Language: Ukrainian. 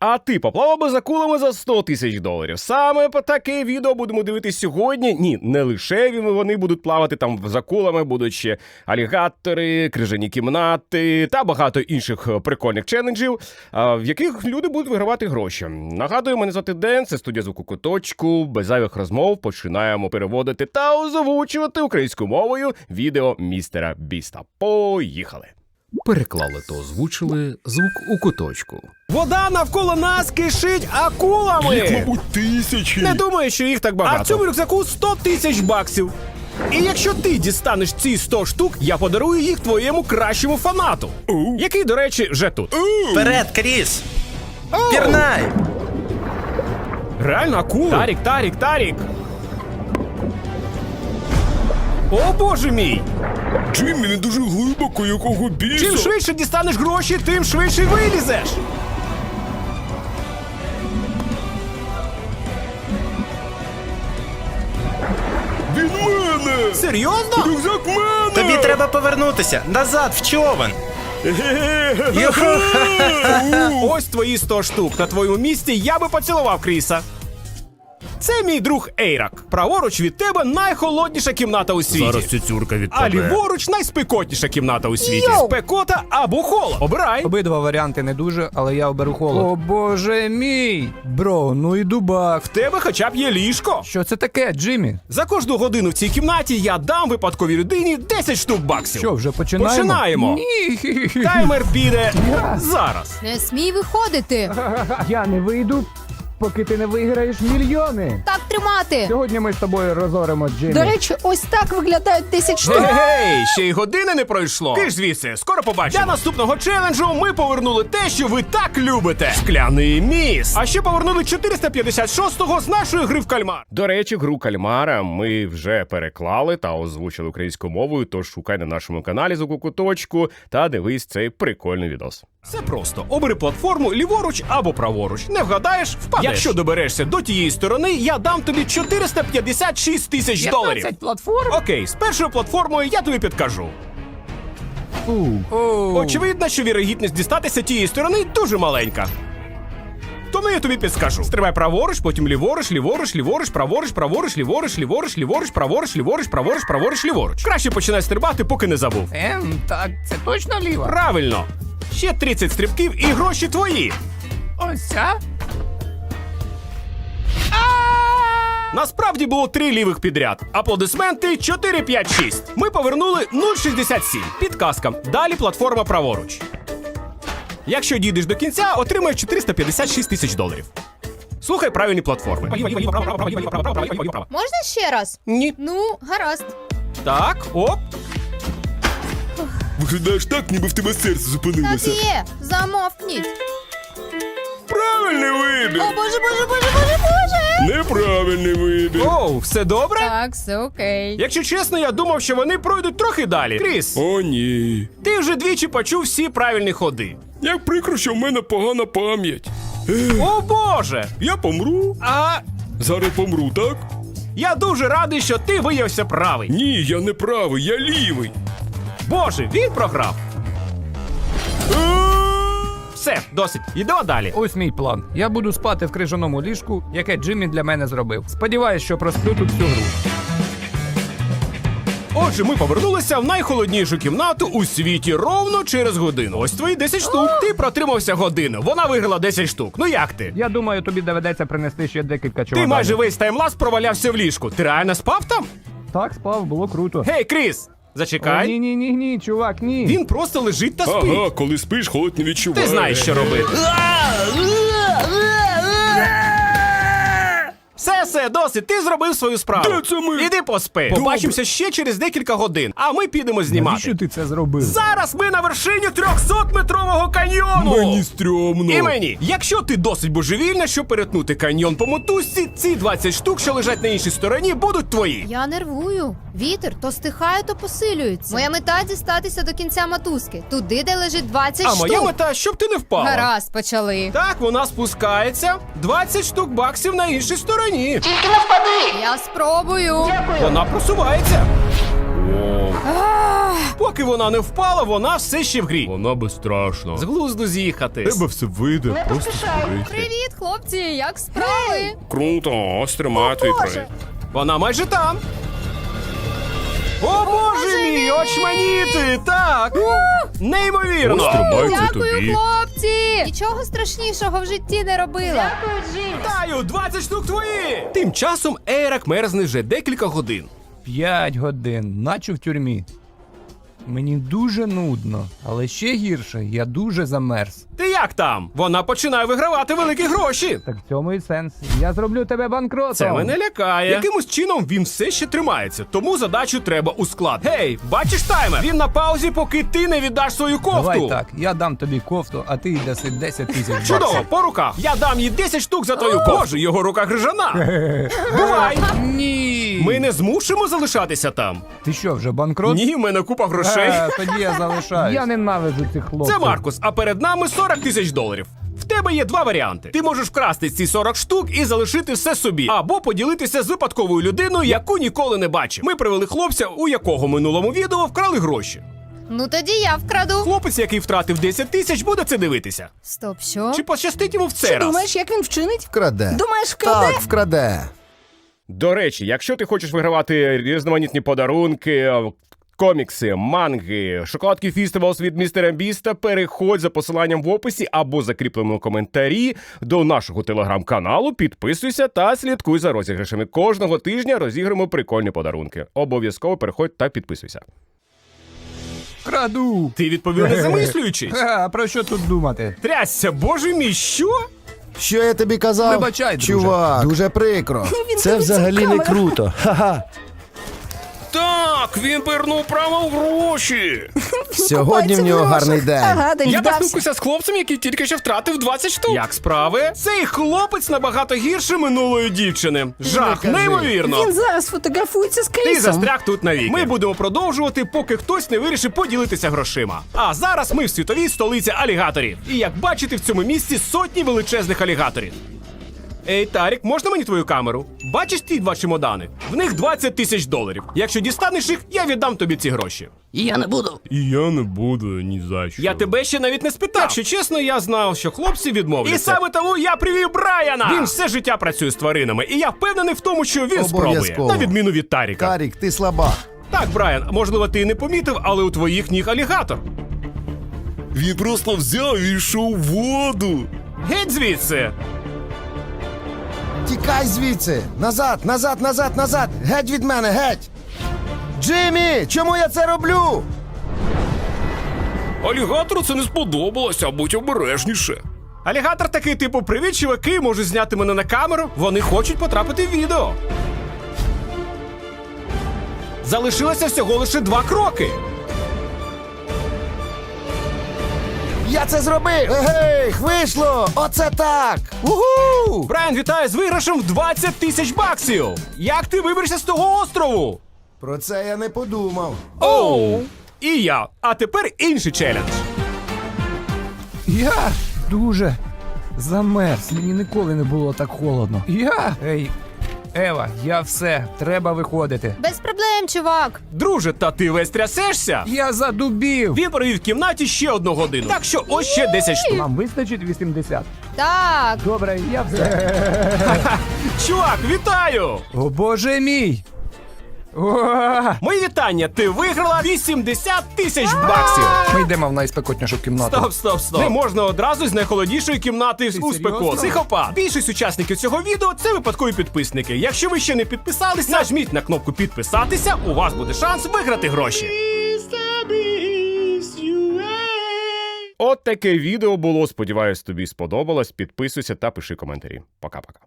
А ти поплавав би за кулами за 100 тисяч доларів. Саме по таке відео будемо дивитись сьогодні. Ні, не лише вони будуть плавати там за кулами, будуть ще алігатори, крижані кімнати та багато інших е, прикольних челенджів, в яких люди будуть вигравати гроші. Нагадую, мене звати Ден, це студія звуку куточку. Без зайвих розмов починаємо переводити та озвучувати українською мовою відео містера Біста. Поїхали! Переклали та озвучили звук у куточку. Вода навколо нас кишить акулами. Їх, мабуть, тисячі. Не думаю, що їх так багато. А в цьому рюкзаку 100 тисяч баксів. І якщо ти дістанеш ці 100 штук, я подарую їх твоєму кращому фанату, Оу. який, до речі, вже тут. Вперед, Кріс! Пірнай! Реально акула? Тарік, Тарік, Тарік. О боже мій! Джиммі, не дуже глибоко, якого біса. Чим швидше дістанеш гроші, тим швидше вилізеш. Він мене! Серйозно? Рюкзак мене! Тобі треба повернутися назад в човен. Юху! Ось твої 100 штук. На твоєму місці я би поцілував Кріса. Це мій друг Ейрак. Праворуч від тебе найхолодніша кімната у світі. цюцюрка від А ліворуч найспекотніша кімната у світі. Спекота або холод. Обирай. Обидва варіанти не дуже, але я оберу холод. О боже мій! Бро, ну і дубак. В тебе хоча б є ліжко. Що це таке, Джиммі? За кожну годину в цій кімнаті я дам випадковій людині 10 штук баксів. Що, вже починаємо? Починаємо. Ні. Таймер піде зараз. Не смій виходити. Я не вийду, поки ти не виграєш мільйони. Так тримати. Сьогодні ми з тобою розоримо Джиммі. До речі, ось так виглядають 10 штук. Гей, ще й години не пройшло. Киш звідси, скоро побачимо. Для наступного челенджу ми повернули те, що ви так любите. Скляний міст. А ще повернули 456-го з нашої гри в кальмар. До речі, гру кальмара ми вже переклали та озвучили українською мовою. Тож шукай на нашому каналі звуку куточку та дивись цей прикольний відос. Це просто обери платформу ліворуч або праворуч. Не вгадаєш, впадеш. Якщо доберешся до тієї сторони, я дам тобі 456 тисяч доларів. платформ? Окей, з першою платформою я тобі підкажу. Оу. Очевидно, що вірогідність дістатися тієї сторони дуже маленька. Тому я тобі підскажу. Стрибай праворуч, потім ліворуч, ліворуч, ліворуч, праворуч, праворуч, ліворуч, ліворуч, ліворуч, праворуч, ліворуч, праворуч, праворуч, ліворуч. Краще починай стрибати, поки не забув. Ем, так, це точно ліва? Правильно. Ще 30 стрибків і гроші твої. Ось ця? Насправді було три лівих підряд. Аплодисменти 4, 5, 6. Ми повернули 0,67. Підказка. Далі платформа праворуч. Якщо дійдеш до кінця, отримаєш 456 тисяч доларів. Слухай правильні платформи. Можна ще раз? Ні. Ну, гаразд. Так, оп. Виглядаєш так, ніби в тебе серце Так зупинилося. і є. Замовкніть. Правильний вибір! О, боже, боже, боже, боже, боже. Неправильний вибір. Оу, все добре? Так, все окей. Якщо чесно, я думав, що вони пройдуть трохи далі. Кріс, О, ні. ти вже двічі почув всі правильні ходи. Як прикро, що в мене погана пам'ять. О боже! Я помру. А Зараз помру, так? я дуже радий, що ти виявився правий. Ні, я не правий, я лівий. Боже, він програв. Все, досить. Йдемо далі. Ось мій план. Я буду спати в крижаному ліжку, яке Джиммі для мене зробив. Сподіваюсь, що просплю тут всю гру. Отже, ми повернулися в найхолоднішу кімнату у світі ровно через годину. Ось твої 10 штук. Ти протримався годину. Вона виграла 10 штук. Ну як ти? Я думаю, тобі доведеться принести ще декілька Ти чоловік. майже весь таймлас провалявся в ліжку. Ти реально спав там? Так, спав, було круто. Гей, Кріс! Зачекай. Ні, ні, ні, ні, чувак, ні. Він просто лежить та спить. Ага, коли спиш, холод не відчуваєш. Ти знаєш, що робити. Все, все, досить. Ти зробив свою справу. Де це ми? Іди поспи. Побачимося ще через декілька годин, а ми підемо знімати. Навіщо ти це зробив? Зараз ми на вершині 300-метрового каньйону. Мені стрьомно. І мені, якщо ти досить божевільна, щоб перетнути каньйон по мотузці, ці 20 штук, що лежать на іншій стороні, будуть твої. Я нервую. Вітер то стихає, то посилюється. Моя мета дістатися до кінця мотузки. Туди, де лежить 20 А штук. моя мета, щоб ти не впала. Гаразд, почали. Так, вона спускається. 20 штук баксів на іншій стороні. Тільки не впади! Я спробую. Вона просувається. Поки вона не впала, вона все ще в грі. Вона безстрашна. З глузду з'їхати. Тебе все вийде, просто створити. Привіт, хлопці! Як справи? Круто, ось проєкт. Вона майже там. О, боже мій, очманіти! Так! Неймовірно! Це Дякую, тобі. хлопці! Нічого страшнішого в житті не робила. Вітаю, 20 штук твої! Тим часом Ейрак мерзне вже декілька годин. П'ять годин, наче в тюрмі. Мені дуже нудно, але ще гірше, я дуже замерз. Ти як там? Вона починає вигравати великі гроші. Так в цьому і сенс. Я зроблю тебе банкротом. Це мене лякає. Якимось чином він все ще тримається, тому задачу треба ускладнити. Гей, бачиш таймер? Він на паузі, поки ти не віддаш свою кофту. Давай так, я дам тобі кофту, а ти даси 10 тисяч Чудово, по руках. Я дам їй 10 штук за твою кофту. Боже, його рука грижана. Бувай. Ні! Ми не змушимо залишатися там. Ти що, вже банкрот? Ні, в мене купа грошей. Е, тоді я залишаюсь. Я ненавиджу цих хлопців. Це Маркус, а перед нами 40 тисяч доларів. В тебе є два варіанти. Ти можеш вкрасти ці 40 штук і залишити все собі, або поділитися з випадковою людиною, яку ніколи не бачив. Ми привели хлопця, у якого минулому відео вкрали гроші. Ну тоді я вкраду. Хлопець, який втратив 10 тисяч, буде це дивитися. Стоп, що? Чи пощастить йому в цей раз? Думаєш, як він вчинить? Вкраде. Думаєш, вкраде? Так, вкраде. До речі, якщо ти хочеш вигравати різноманітні подарунки. Комікси, манги, шоколадки Фістивалс від містера Біста. Переходь за посиланням в описі або закріпленому коментарі до нашого телеграм-каналу. Підписуйся та слідкуй за розіграшами. Кожного тижня розіграємо прикольні подарунки. Обов'язково переходь та підписуйся. Краду. Ти відповів не замислюючись. Е, А про що тут думати? Трясся, боже мій, що? Що я тобі казав? Вибачай, друже. Чувак, дуже прикро. Він Це дивиться взагалі в не камеру. круто. Ха-ха. Так, він повернув право в гроші. Сьогодні в нього гарний день. Ага, день Я вдався. поспілкуюся з хлопцем, який тільки що втратив 20 штук. Як справи? Цей хлопець набагато гірше минулої дівчини. Жах, кажи. неймовірно. Він зараз фотографується з Ти застряг тут навіки. Ми будемо продовжувати, поки хтось не вирішить поділитися грошима. А зараз ми в світовій столиці алігаторів. І як бачите, в цьому місці сотні величезних алігаторів. Ей, Тарік, можна мені твою камеру? Бачиш ті два чемодани? В них 20 тисяч доларів. Якщо дістанеш їх, я віддам тобі ці гроші. Я не буду. І я не буду ні за що. Я тебе ще навіть не спитав. Якщо чесно, я знав, що хлопці відмовляться. І саме тому я привів Брайана. Він все життя працює з тваринами, і я впевнений в тому, що він спробує. Обов'язково. На відміну від Таріка. Тарік, ти слабак. Так, Брайан, можливо, ти і не помітив, але у твоїх ніг алігатор. Він просто взяв і йшов в воду. Геть звідси. Тікай звідси. Назад, назад, назад, назад. Геть від мене, геть. Джиммі, чому я це роблю? Алігатору це не сподобалося, будь обережніше. Алігатор такий типу: привіт, чуваки, можуть зняти мене на камеру. Вони хочуть потрапити в відео. Залишилося всього лише два кроки. Я це зробив. Егей, вийшло. Оце так. Угу. Брайан, вітаю з виграшем в 20 тисяч баксів. Як ти виберешся з того острову? Про це я не подумав. Оу! І я. А тепер інший челендж. Я дуже замерз. Мені ніколи не було так холодно. Я. Ей, Ева, я все. Треба виходити. Без проблем, чувак. Друже, та ти весь трясешся. Я задубів. Він провів в кімнаті ще одну годину. Так що ось ще 10 штук. Вам вистачить 80. Так. Добре, я все. Чувак, вітаю! О боже мій! О! Мої вітання! Ти виграла 80 тисяч баксів! Ми йдемо в найспекотнішу кімнату. Стоп, стоп, стоп. Не можна одразу з найхолоднішої кімнати у спеку. серйозно? Психопат. Більшість учасників цього відео це випадкові підписники. Якщо ви ще не підписались, нажміть на кнопку підписатися. У вас буде шанс виграти гроші. От таке відео було. Сподіваюсь, тобі сподобалось. Підписуйся та пиши коментарі. Пока-пока.